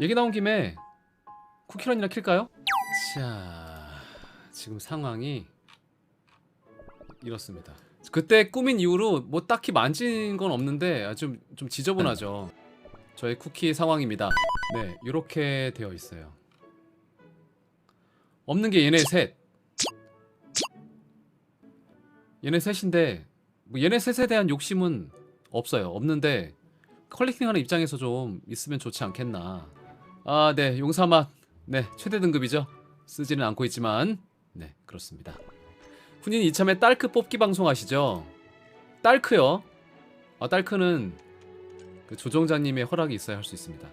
얘기 나온 김에 쿠키런이나 킬까요? 자, 지금 상황이 이렇습니다. 그때 꾸민 이후로 뭐 딱히 만진 건 없는데 아, 좀, 좀 지저분하죠. 저의 쿠키 상황입니다. 네, 이렇게 되어 있어요. 없는 게 얘네 셋. 얘네 셋인데 뭐 얘네 셋에 대한 욕심은 없어요. 없는데 컬렉팅하는 입장에서 좀 있으면 좋지 않겠나. 아, 네, 용사맛. 네, 최대 등급이죠. 쓰지는 않고 있지만, 네, 그렇습니다. 훈인 이참에 딸크 뽑기 방송 하시죠? 딸크요? 아, 딸크는 그 조정자님의 허락이 있어야 할 수 있습니다.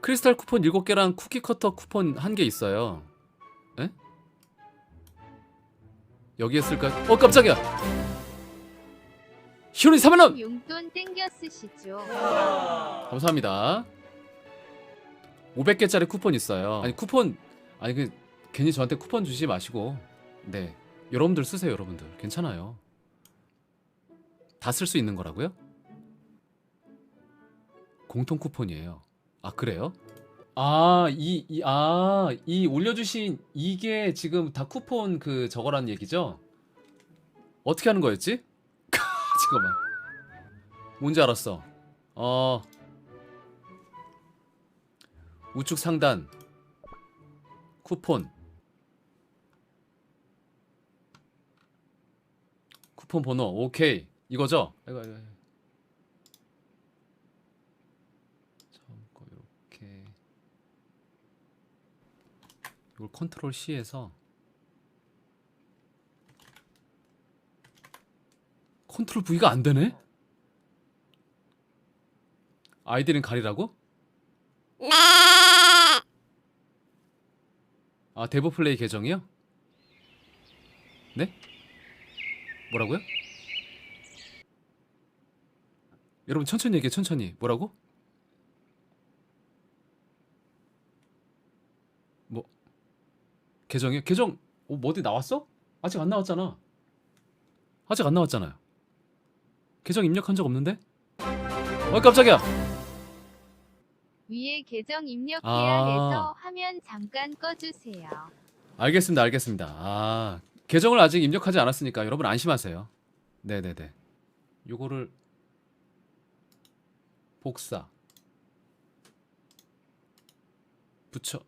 크리스탈 쿠폰 7개랑 쿠키 커터 쿠폰 1개 있어요. 에? 여기에 쓸까? 어, 깜짝이야! 희훈이 3만원! 용돈 땡겨 쓰시죠. 감사합니다. 500개짜리 쿠폰 있어요. 아니 쿠폰 아니 그 괜히 저한테 쿠폰 주지 마시고 네 여러분들 쓰세요 여러분들 괜찮아요. 다 쓸 수 있는 거라고요? 공통 쿠폰이에요. 아 그래요? 아 이 이 아 이 올려주신 이게 지금 다 쿠폰 그 저거란 얘기죠? 어떻게 하는 거였지? 잠깐만. 뭔지 알았어. 어. 우측 상단 쿠폰 쿠폰 번호 오케이 이거죠? 아이고 아이고. 처음 거 이렇게 이걸 컨트롤 C에서 컨트롤 V가 안 되네? 아이디는 가리라고? 아 데브 플레이 계정이요? 네? 뭐라고요? 여러분 천천히 얘기해 천천히 뭐라고? 뭐 계정이요? 계정 어, 뭐 어디 나왔어? 아직 안 나왔잖아 아직 안 나왔잖아요 계정 입력한 적 없는데? 어 깜짝이야 위에 계정 입력해야 아. 해서 화면 잠깐 꺼주세요. 알겠습니다, 알겠습니다. 아, 계정을 아직 입력하지 않았으니까 여러분 안심하세요. 네네네. 요거를 복사 붙여.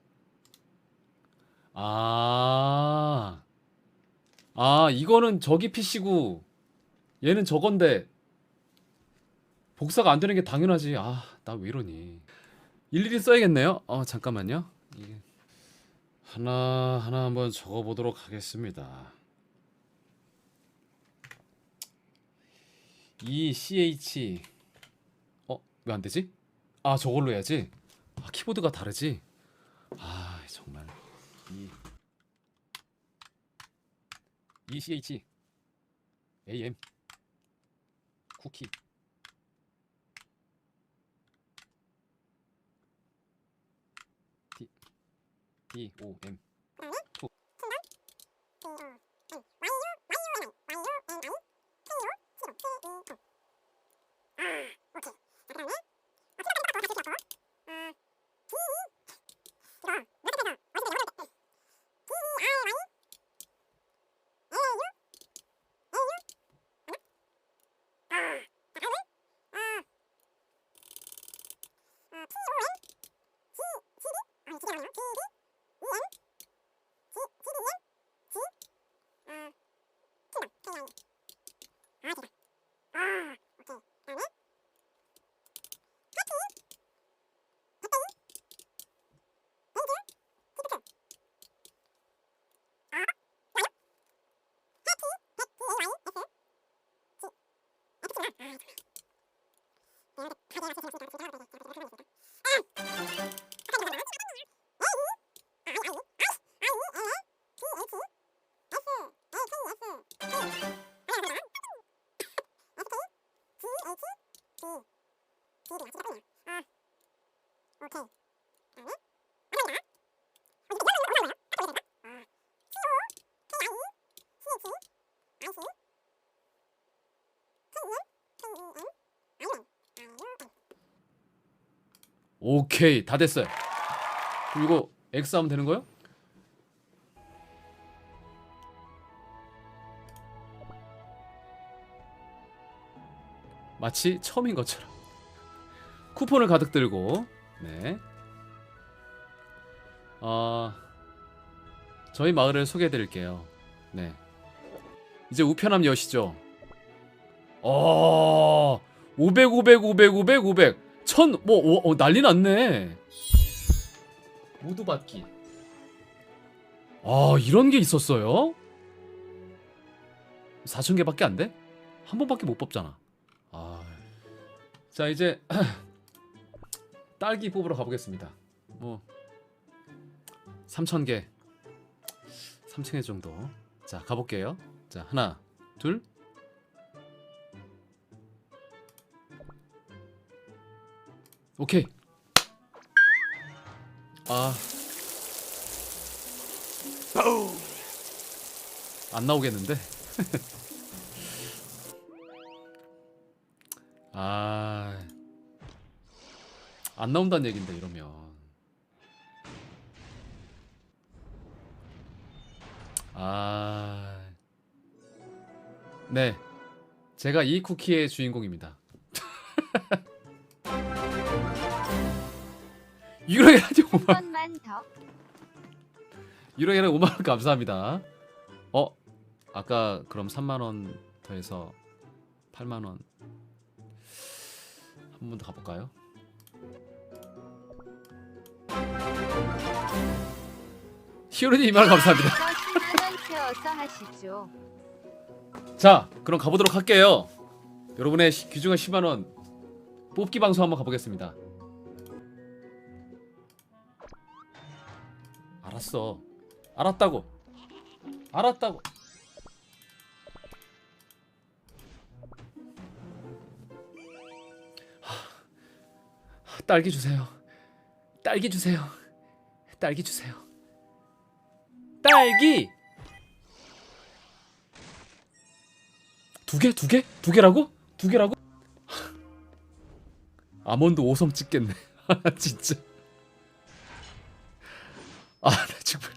아, 아 이거는 저기 PC고 얘는 저건데 복사가 안 되는 게 당연하지. 아, 나 왜 이러니? 일일이 써야겠네요. 어, 잠깐만요. 이게 하나 하나 한번 적어 보도록 하겠습니다. E C H 어 왜 안 되지? 아 저걸로 해야지. 아 키보드가 다르지. 아 정말 이 E C H A M 쿠키 D O M 오케이. 아니? 오케이 다 됐어요. 그럼 이거 X 하면 되는 거요? 마치 처음인 것처럼 쿠폰을 가득 들고 네. 어, 저희 마을을 소개해 드릴게요. 네. 이제 우편함 여시죠. 어, 500, 500, 500, 500, 500, 1000, 뭐, 오, 어, 난리 났네. 모두 받기. 아, 이런 게 있었어요? 4,000개밖에 안 돼? 한 번밖에 못 뽑잖아. 아. 자, 이제 딸기 뽑으러 가보겠습니다. 뭐 3,000개. 3층에 정도. 자, 가볼게요. 자, 하나, 둘. 오케이. 아. 안 나오겠는데? 아. 안 나온다는 얘긴데 이러면. 아. 네. 제가 이 쿠키의 주인공입니다. 유령의 라디오 5만 한 번만 더. 유령이랑 5만 원 감사합니다. 어? 아까 그럼 3만 원 더해서 8만 원. 한 번 더 가볼까요? 히어로님 2만 원 감사합니다. 이거 10만 원 채워서 하시죠. 자, 그럼 가보도록 할게요. 여러분의 시- 귀중한 10만 원 뽑기 방송 한번 가보겠습니다. 알았어. 알았다고. 알았다고. 딸기 주세요. 딸기 주세요. 딸기 주세요. 딸기. 두 개? 두 개? 두 개라고? 두 개라고? 아몬드 5성 찍겠네. 진짜. 아, 나 정말.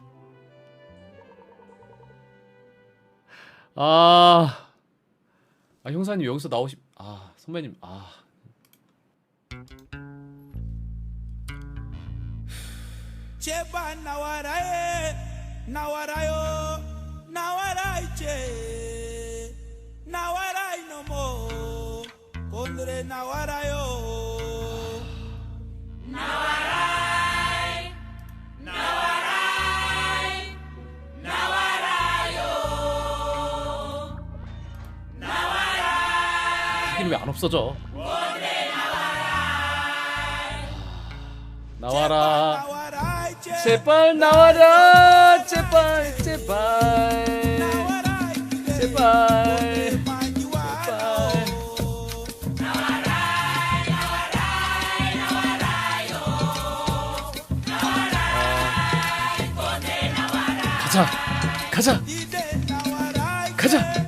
아. 아, 형사님 여기서 나오시 아, 선배님. 아. 제발 나와라 해 나와라요 나와라 이제 나와라 이놈어 오늘의 나와라요 왜 안 없어져? 나와라. 제발 나와라. 제발 제발. 제발. 와요 가자. 가자. 가자.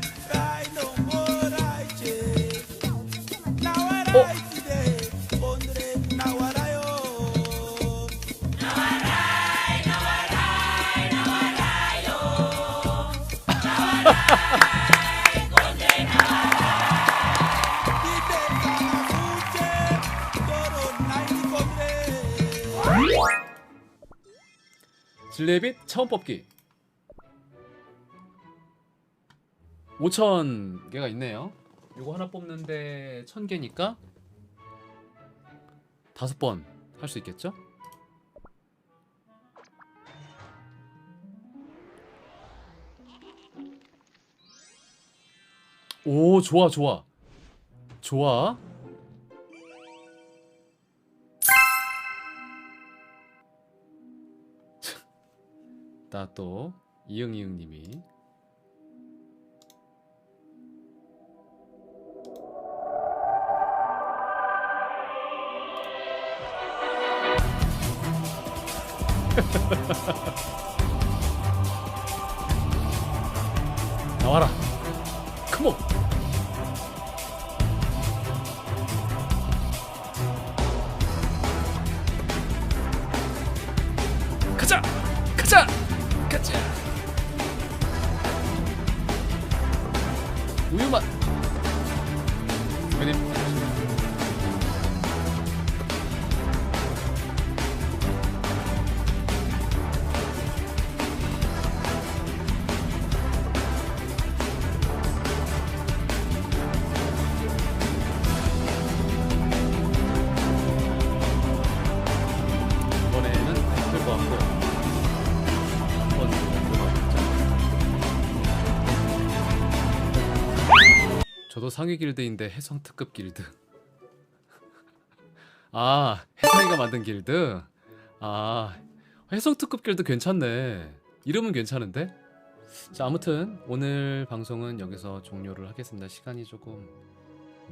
진레빗 처음 뽑기. 5천 개가 있네요. 요거 하나 뽑는데 천 개니까 다섯 번 할 수 있겠죠? 오 좋아 좋아. 좋아 나또 이응이응님이. 나와라. 컴온 저도 상위 길드인데 해성 특급 길드. 아 해성이가 만든 길드. 아 해성 특급 길드 괜찮네. 이름은 괜찮은데? 자 아무튼 오늘 방송은 여기서 종료를 하겠습니다. 시간이 조금